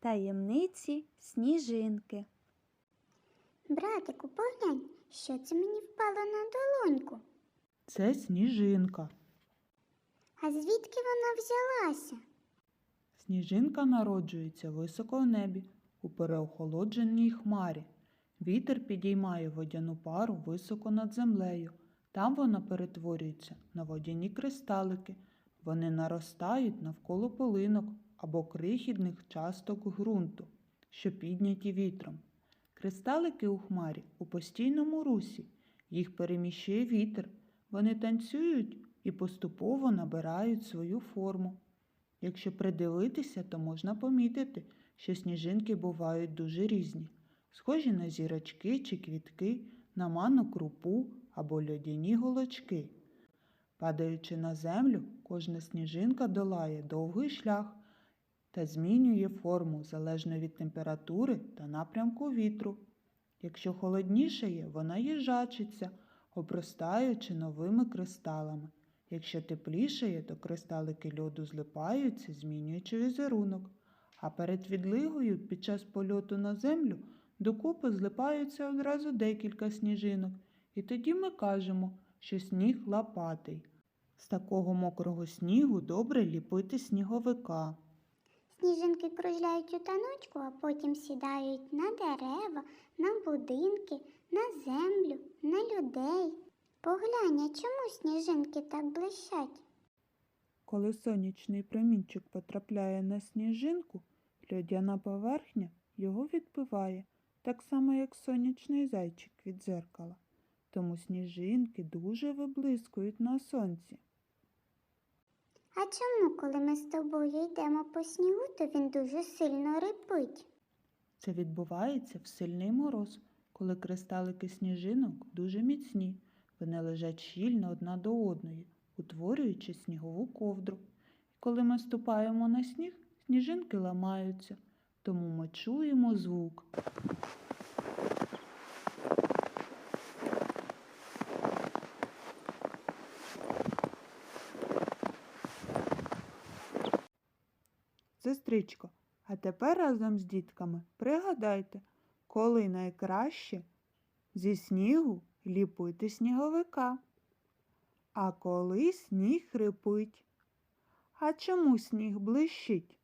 Таємниці сніжинки. Братику, поглянь, що це мені впало на долоньку. Це сніжинка. А звідки вона взялася? Сніжинка народжується високо в небі, у переохолодженій хмарі. Вітер підіймає водяну пару високо над землею. Там вона перетворюється на водяні кристалики. Вони наростають навколо полинок або крихітних часток ґрунту, що підняті вітром. Кристалики у хмарі у постійному русі. Їх переміщує вітер. Вони танцюють і поступово набирають свою форму. Якщо придивитися, то можна помітити, що сніжинки бувають дуже різні, схожі на зірочки чи квітки, на манну крупу або льодяні голочки. Падаючи на землю, кожна сніжинка долає довгий шлях та змінює форму залежно від температури та напрямку вітру. Якщо холоднішає, вона їжачиться, обростаючи новими кристалами. Якщо теплішає, то кристалики льоду злипаються, змінюючи візерунок. А перед відлигою під час польоту на землю докупи злипаються одразу декілька сніжинок, і тоді ми кажемо, що сніг лапатий. З такого мокрого снігу добре ліпити сніговика. Сніжинки кружляють у таночку, а потім сідають на дерева, на будинки, на землю, на людей. Поглянь, а чому сніжинки так блищать? Коли сонячний промінчик потрапляє на сніжинку, льодяна поверхня його відбиває, так само як сонячний зайчик від дзеркала. Тому сніжинки дуже виблискують на сонці. А чому, коли ми з тобою йдемо по снігу, то він дуже сильно рипить? Це відбувається в сильний мороз, коли кристалики сніжинок дуже міцні. Вони лежать щільно одна до одної, утворюючи снігову ковдру. І коли ми ступаємо на сніг, сніжинки ламаються, тому ми чуємо звук. Сестричко, а тепер разом з дітками пригадайте, коли найкраще зі снігу ліпити сніговика, а коли сніг хрипить. А чому сніг блищить?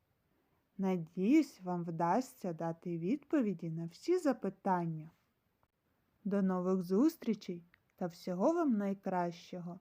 Надіюсь, вам вдасться дати відповіді на всі запитання. До нових зустрічей та всього вам найкращого!